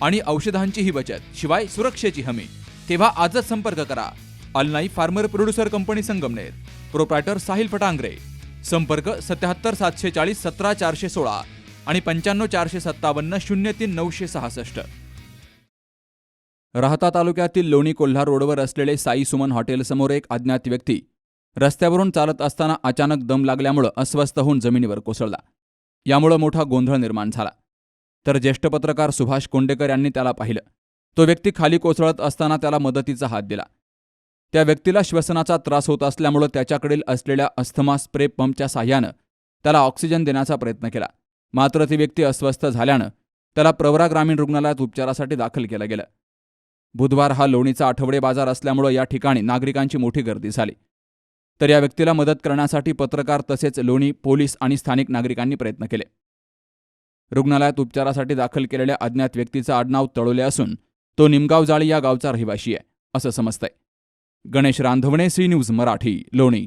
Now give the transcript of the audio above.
आणि औषधांचीही बचत शिवाय सुरक्षेची हमी. तेव्हा आजच संपर्क करा. अलनाई farmer producer company Sangamner. Proprietor Sahil Phatangare. संपर्क सत्याहत्तर सातशे चाळीस सतरा चारशे सोळा आणि पंच्याण्णव चारशे सत्तावन्न शून्य तीन नऊशे सहासष्ट. राहता तालुक्यातील लोणी कोल्हा रोडवर असलेले साई सुमन हॉटेलसमोर एक अज्ञात व्यक्ती रस्त्यावरून चालत असताना अचानक दम लागल्यामुळं अस्वस्थ होऊन जमिनीवर कोसळला. यामुळं मोठा गोंधळ निर्माण झाला. तर ज्येष्ठ पत्रकार सुभाष कोंडेकर यांनी त्याला पाहिलं. तो व्यक्ती खाली कोसळत असताना त्याला मदतीचा हात दिला. त्या व्यक्तीला श्वसनाचा त्रास होत असल्यामुळं त्याच्याकडील असलेल्या अस्थमा स्प्रे पंपच्या साह्यानं त्याला ऑक्सिजन देण्याचा प्रयत्न केला. मात्र ती व्यक्ती अस्वस्थ झाल्यानं त्याला प्रवरा ग्रामीण रुग्णालयात उपचारासाठी दाखल केलं गेलं. बुधवार हा लोणीचा आठवडे बाजार असल्यामुळं या ठिकाणी नागरिकांची मोठी गर्दी झाली. तर या व्यक्तीला मदत करण्यासाठी पत्रकार तसेच लोणी पोलीस आणि स्थानिक नागरिकांनी प्रयत्न केले. रुग्णालयात उपचारासाठी दाखल केलेल्या अज्ञात व्यक्तीचं आडनाव तळोले असून तो निमगाव जाळी या गावचा रहिवाशी आहे असं समजतंय. Ganesh Randhavane C news Marathi Loni.